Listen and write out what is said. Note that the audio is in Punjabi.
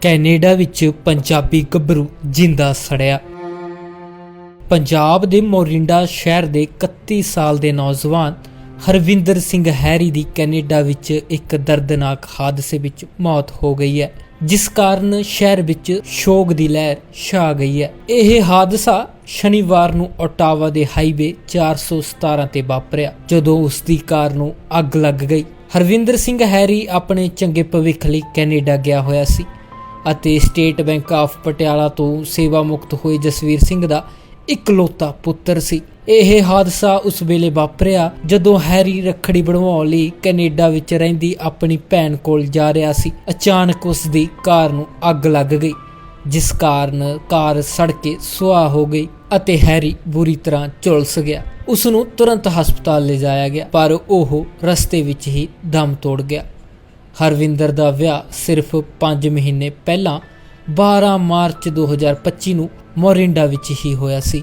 ਕੈਨੇਡਾ ਵਿੱਚ ਪੰਜਾਬੀ ਗੱਭਰੂ ਜਿੰਦਾ ਸੜਿਆ। ਪੰਜਾਬ ਦੇ ਮੋਰਿੰਡਾ ਸ਼ਹਿਰ ਦੇ 31 ਸਾਲ ਦੇ ਨੌਜਵਾਨ ਹਰਵਿੰਦਰ ਸਿੰਘ ਹੈਰੀ ਦੀ ਕੈਨੇਡਾ ਵਿੱਚ ਇੱਕ ਦਰਦਨਾਕ ਹਾਦਸੇ ਵਿੱਚ ਮੌਤ ਹੋ ਗਈ ਹੈ, ਜਿਸ ਕਾਰਨ ਸ਼ਹਿਰ ਵਿੱਚ ਸ਼ੋਗ ਦੀ ਲਹਿਰ ਛਾ ਗਈ ਹੈ। ਇਹ ਹਾਦਸਾ ਸ਼ਨੀਵਾਰ ਨੂੰ ਓਟਾਵਾ ਦੇ ਹਾਈਵੇ 417 ਤੇ ਵਾਪਰਿਆ, ਜਦੋਂ ਉਸ ਦੀ ਕਾਰ ਨੂੰ ਅੱਗ ਲੱਗ ਗਈ। ਹਰਵਿੰਦਰ ਸਿੰਘ ਹੈਰੀ ਆਪਣੇ ਚੰਗੇ ਭਵਿੱਖ ਲਈ ਕੈਨੇਡਾ ਗਿਆ ਹੋਇਆ ਸੀ। ਅਤੇ ਸਟੇਟ ਬੈਂਕ ਆਫ ਪਟਿਆਲਾ ਤੋਂ ਸੇਵਾ ਮੁਕਤ ਹੋਏ ਜਸਵੀਰ ਸਿੰਘ ਦਾ ਇਕਲੌਤਾ ਪੁੱਤਰ ਸੀ। ਇਹ ਹਾਦਸਾ ਉਸ ਵੇਲੇ ਵਾਪਰਿਆ ਜਦੋਂ ਹੈਰੀ ਰੱਖੜੀ ਬਣਵਾਉਣ ਲਈ ਕੈਨੇਡਾ ਵਿੱਚ ਰਹਿੰਦੀ ਆਪਣੀ ਭੈਣ ਕੋਲ ਜਾ ਰਿਹਾ ਸੀ। ਅਚਾਨਕ ਉਸ ਦੀ ਕਾਰ ਨੂੰ ਅੱਗ ਲੱਗ ਗਈ, ਜਿਸ ਕਾਰਨ ਕਾਰ ਸੜ ਕੇ ਸੁਆਹ ਹੋ ਗਈ ਅਤੇ ਹੈਰੀ ਬੁਰੀ ਤਰ੍ਹਾਂ ਝੁਲਸ ਗਿਆ। ਉਸ ਨੂੰ ਤੁਰੰਤ ਹਸਪਤਾਲ ਲਿਜਾਇਆ ਗਿਆ, ਪਰ ਉਹ ਰਸਤੇ ਵਿੱਚ ਹੀ ਦਮ ਤੋੜ ਗਿਆ। ਹਰਵਿੰਦਰ ਦਾ ਵਿਆਹ ਸਿਰਫ 5 ਮਹੀਨੇ ਪਹਿਲਾਂ 12 ਮਾਰਚ 2025 ਨੂੰ ਮੋਰਿੰਡਾ ਵਿੱਚ ਹੀ ਹੋਇਆ ਸੀ।